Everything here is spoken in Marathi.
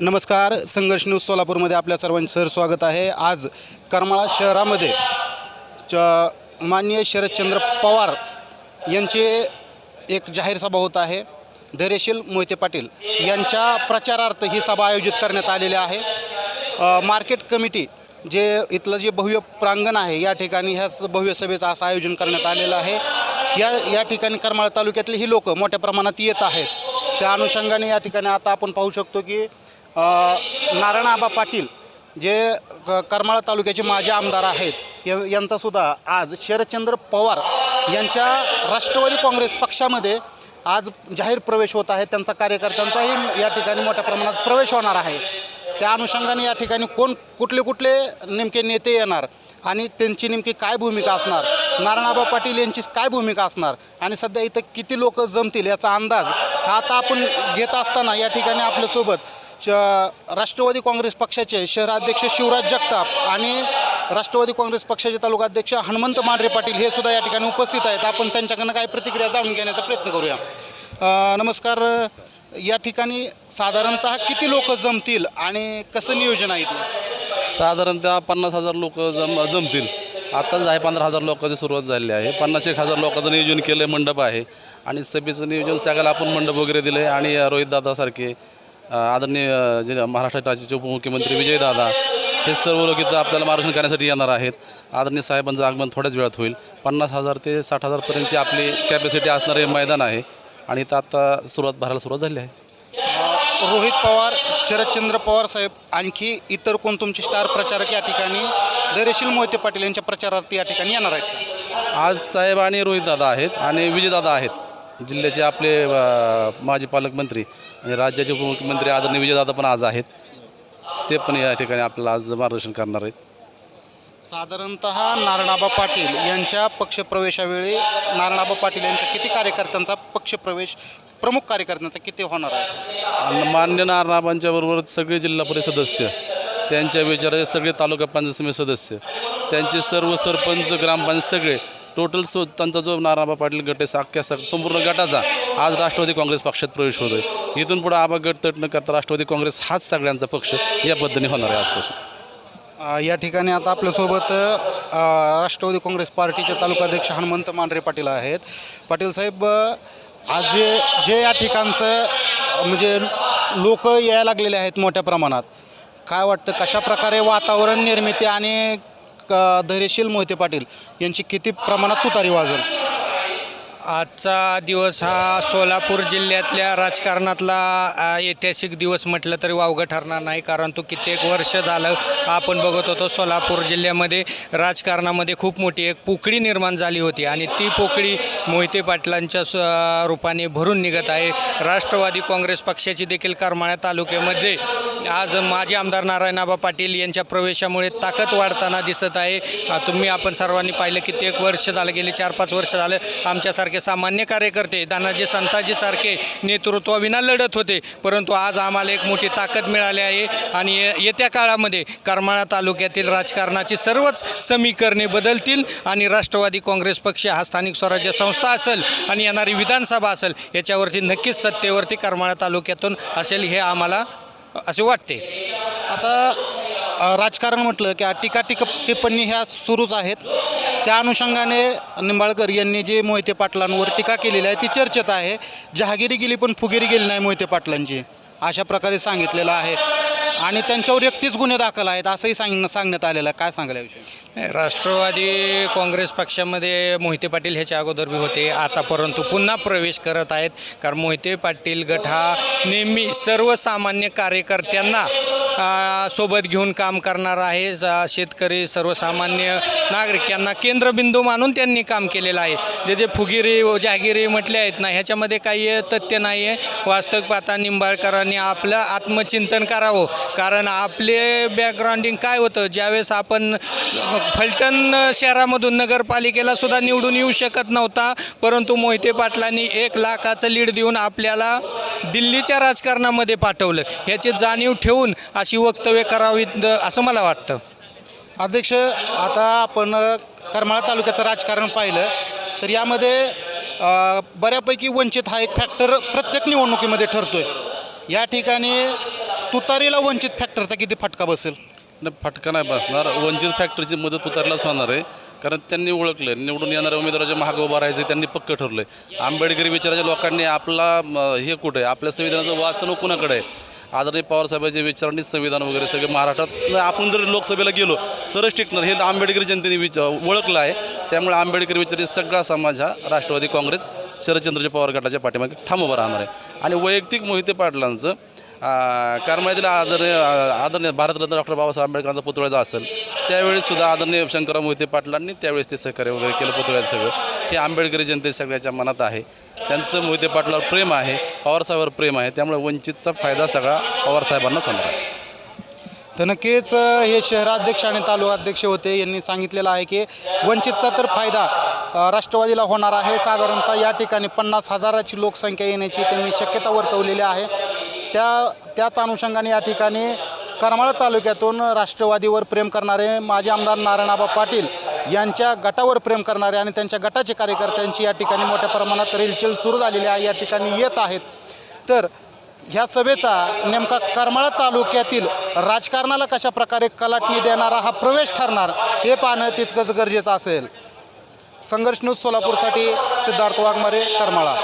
नमस्कार संघर्ष न्यूज सोलापूरमध्ये आपल्या सर्वांचं सर स्वागत आहे. आज करमाळा शहरामध्ये च माननीय शरदचंद्र पवार यांचे एक जाहीर सभा होत आहे. धैर्यशील मोहिते पाटील यांच्या प्रचारार्थ ही सभा आयोजित करण्यात आलेली आहे. मार्केट कमिटी जे इथलं जे भव्य प्रांगण आहे या ठिकाणी ह्याच भव्य सभेचं असं आयोजन करण्यात आलेलं आहे. या या ठिकाणी करमाळा तालुक्यातले ही लोक मोठ्या प्रमाणात येत आहेत. त्या अनुषंगाने या ठिकाणी आता आपण पाहू शकतो की नारायणआबा पाटील जे क- करमाळा तालुक्याचे माजी आमदार आहेत या- यांचासुद्धा आज शरदचंद्र पवार यांच्या राष्ट्रवादी काँग्रेस पक्षामध्ये आज जाहीर प्रवेश होत आहे. त्यांचा कार्यकर्त्यांचाही या ठिकाणी मोठ्या प्रमाणात प्रवेश होणार आहे. त्या अनुषंगाने या ठिकाणी कोण कुठले कुठले नेमके नेते येणार आणि त्यांची नेमकी काय भूमिका असणार नारायणआबा पाटील यांची काय भूमिका असणार आणि सध्या इथं किती लोक जमतील याचा अंदाज हा आता आपण घेत असताना या ठिकाणी आपल्यासोबत राष्ट्रवादी काँग्रेस पक्षाचे शहराध्यक्ष शिवराज जगताप आणि राष्ट्रवादी काँग्रेस पक्षाचे तालुकाध्यक्ष हनुमंत मांढरे पाटील हे सुद्धा या ठिकाणी उपस्थित आहेत. आपण त्यांच्याकडनं काही प्रतिक्रिया जाणून घेण्याचा प्रयत्न करूया. नमस्कार. या ठिकाणी साधारणतः किती लोक जमतील आणि कसं नियोजन आहे इथलं? साधारणतः पन्नास हजार लोक जम जमतील. आत्ताच आहे पंधरा हजार लोकांची सुरुवात झालेली आहे. पन्नास एक हजार लोकांचं नियोजन केलं आहे मंडप आहे. आणि सभेचं नियोजन सगळ्याला आपण मंडप वगैरे दिलं आहे आणि रोहितदादासारखे आदरणीय जे महाराष्ट्र राज्याचे उपमुख्यमंत्री विजयदादा हे सर्व लोक इथं आपल्याला मार्गदर्शन करण्यासाठी येणार आहेत. आदरणीय साहेबांचं आगमन थोड्याच वेळात होईल. पन्नास हजार ते साठ हजारपर्यंतची आपली कॅपॅसिटी असणारे मैदान आहे आणि इथं आत्ता सुरुवात भरायला सुरुवात झाली आहे. रोहित पवार शरदचंद्र पवार साहेब आणखी इतर कोण तुमचे स्टार प्रचारक या ठिकाणी? धैर्यशील मोहिते पाटील यांच्या प्रचारार्थ या ठिकाणी येणार आहेत. आज साहेब आणि रोहितदादा आहेत आणि विजयदादा आहेत. जिल्ह्याचे आपले माजी पालकमंत्री आणि राज्याचे उपमुख्यमंत्री आदरणीय विजयदादा पण आज आहेत. ते पण या ठिकाणी आपल्याला आज मार्गदर्शन करणार आहेत. साधारणतः नारायणाबा पाटील यांच्या पक्षप्रवेशावेळी नारायणाबा पाटील यांच्या किती कार्यकर्त्यांचा पक्षप्रवेश प्रमुख कार्यकर्त्यांचा किती होणार आहे? मान्य नारायणाबांच्या बरोबर सगळे जिल्हा परिषद सदस्य त्यांच्या विचाराचे सगळे तालुका पंचायत समिती सदस्य त्यांचे सर्व सरपंच ग्रामपंचायत सगळे टोटल सो त्यांचा जो नारायणबा पाटील गट आहे अख्ख्या सग संपूर्ण गटाचा आज राष्ट्रवादी काँग्रेस पक्षात प्रवेश होतो आहे. इथून पुढे आबा गट तट न करता राष्ट्रवादी काँग्रेस हाच सगळ्यांचा पक्ष या पद्धतीने होणार आहे आजपासून. या ठिकाणी आता आपल्यासोबत राष्ट्रवादी काँग्रेस पार्टीचे तालुकाध्यक्ष हनुमंत मांढरे पाटील आहेत. पाटील साहेब आज जे जे या ठिकाणचं म्हणजे लोक यायला लागलेले आहेत मोठ्या प्रमाणात काय वाटतं कशा प्रकारे वातावरण निर्मिती आणि धैर्यशील मोहिते पाटील यांची किती प्रमाणात तुतारी वाजेल? आजचा दिवस हा सोलापूर जिल्ह्यातल्या राजकारणातला ऐतिहासिक दिवस म्हटलं तरी वावगं ठरणार नाही. कारण तो कित्येक वर्ष झालं आपण बघत होतो सोलापूर जिल्ह्यामध्ये राजकारणामध्ये खूप मोठी एक पोकळी निर्माण झाली होती. आणि ती पोकळी मोहिते पाटलांच्या स रूपाने भरून निघत आहे. राष्ट्रवादी काँग्रेस पक्षाची देखील करमाळ्या तालुक्यामध्ये आज माजी आमदार नारायणाबा पाटील यांच्या प्रवेशामुळे ताकद वाढताना दिसत आहे. तुम्ही आपण सर्वांनी पाहिलं कित्येक वर्ष झालं गेले चार पाच वर्ष झालं आमच्यासारखे सामान्य कार्यकर्ते दानाजी संताजीसारखे नेतृत्वाविना लढत होते. परंतु आज आम्हाला एक मोठी ताकद मिळाली आहे आणि ये- येत्या काळामध्ये करमाळा तालुक्यातील राजकारणाची सर्वच समीकरणे बदलतील आणि राष्ट्रवादी काँग्रेस पक्ष हा स्थानिक स्वराज्य संस्था असेल आणि येणारी विधानसभा असेल याच्यावरती नक्कीच सत्तेवरती करमाळा तालुक्यातून असेल हे आम्हाला असे वाटते. आता राजकारण म्हटलं की टीका टीका टिप्पणी ह्या सुरूच आहेत. त्या अनुषंगाने निंबाळकर यांनी जे मोहिते पाटलांवर टीका केलेली आहे ती चर्चेत आहे. जहागिरी गेली पण फुगिरी गेली नाही मोहिते पाटलांची अशा प्रकारे सांगितलेलं आहे. आणि त्यांच्यावर एकतीस गुन्हे दाखल आहेत असंही सांग सांगण्यात आलेलं आहे. काय सांगायला राष्ट्रवादी काँग्रेस पक्षामध्ये मोहिते पाटील ह्याच्या अगोदर बी होते आता परंतु पुन्हा प्रवेश करत आहेत. कारण मोहिते पाटील गट हा नेहमी सर्वसामान्य कार्यकर्त्यांना सोबत घेऊन काम करणार आहे. शेतकरी सर्वसामान्य नागरिक यांना केंद्रबिंदू मानून त्यांनी काम केलेलं आहे. जे जे फुगिरी व जहागिरी म्हटले आहेत ना ह्याच्यामध्ये काही तथ्य नाही आहे. वास्तविक पाहता निंबाळकरांनी आपलं आत्मचिंतन करावं. कारण आपले बॅकग्राऊंडिंग काय होतं? ज्यावेळेस आपण फलटण शहरामधून नगरपालिकेला सुद्धा निवडून येऊ शकत नव्हता. परंतु मोहिते पाटलांनी एक लाखाचं लीड देऊन आपल्याला दिल्लीच्या राजकारणामध्ये पाठवलं. ह्याची जाणीव ठेवून अशी वक्तव्य करावीत असं मला वाटतं. अध्यक्ष आता आपण करमाळा तालुक्याचं राजकारण पाहिलं तर यामध्ये बऱ्यापैकी वंचित हा एक फॅक्टर प्रत्येक निवडणुकीमध्ये ठरतोय. या ठिकाणी तुतारीला वंचित फॅक्टरचा किती फटका बसेल? नाही फटका नाही बसणार. वंचित फॅक्टरीची मदत उतरलाच होणार आहे. कारण त्यांनी ओळखलं निवडून येणाऱ्या उमेदवाराच्या महाग उभं राहायचं त्यांनी पक्क ठरलं आहे आंबेडकरी विचाराच्या लोकांनी आपला हे कुठं आहे? आपल्या संविधानाचं वाचन कुणाकडे आहे? आदरणीय पवारसाहेबांच्या विचारांनी संविधान वगैरे सगळे महाराष्ट्रात. आपण जर लोकसभेला गेलो तरच टिकणार. हे आंबेडकरी जनतेने विचार ओळखलं आहे. त्यामुळे आंबेडकर विचारी सगळा समाज हा राष्ट्रवादी काँग्रेस शरदचंद्रजी पवार गटाच्या पाठीमागे ठाम उभा राहणार आहे. आणि वैयक्तिक मोहिते पाटलांचं कारमाईतील आदरणीय आदरणीय भारतरत्न डॉक्टर बाबासाहेब आंबेडकरांचा पुतळा असेल त्यावेळी सुद्धा आदरणीय शंकरराव मोहिते पाटलांनी त्यावेळेस ते सहकार्य वगैरे केलं पुतळ्याचं सगळं. हे आंबेडकरी जनते सगळ्याच्या मनात आहे. त्यांचं मोहिते पाटलावर प्रेम आहे पवारसाहेबावर प्रेम आहे त्यामुळे वंचितचा फायदा सगळा पवारसाहेबांनाच होणार आहे. तर नक्कीच हे शहराध्यक्ष आणि तालुका अध्यक्ष होते यांनी सांगितलेलं आहे की वंचितचा तर फायदा राष्ट्रवादीला होणार आहे. साधारणतः या ठिकाणी पन्नास हजाराची लोकसंख्या येण्याची त्यांनी शक्यता वर्तवलेली आहे. त्या त्याच अनुषंगाने या ठिकाणी करमाळा तालुक्यातून राष्ट्रवादीवर प्रेम करणारे माजी आमदार नारायणाबा पाटील यांच्या गटावर प्रेम करणारे आणि त्यांच्या गटाचे कार्यकर्त्यांची या ठिकाणी मोठ्या प्रमाणात रेलचेल सुरू झालेली आहे या ठिकाणी येत आहेत. तर ह्या सभेचा नेमका करमाळा तालुक्यातील राजकारणाला कशा प्रकारे कलाटणी देणारा हा प्रवेश ठरणार हे पाहणं तितकंच गरजेचं असेल. संघर्ष न्यूज सोलापूरसाठी सिद्धार्थ वाघमारे करमाळा.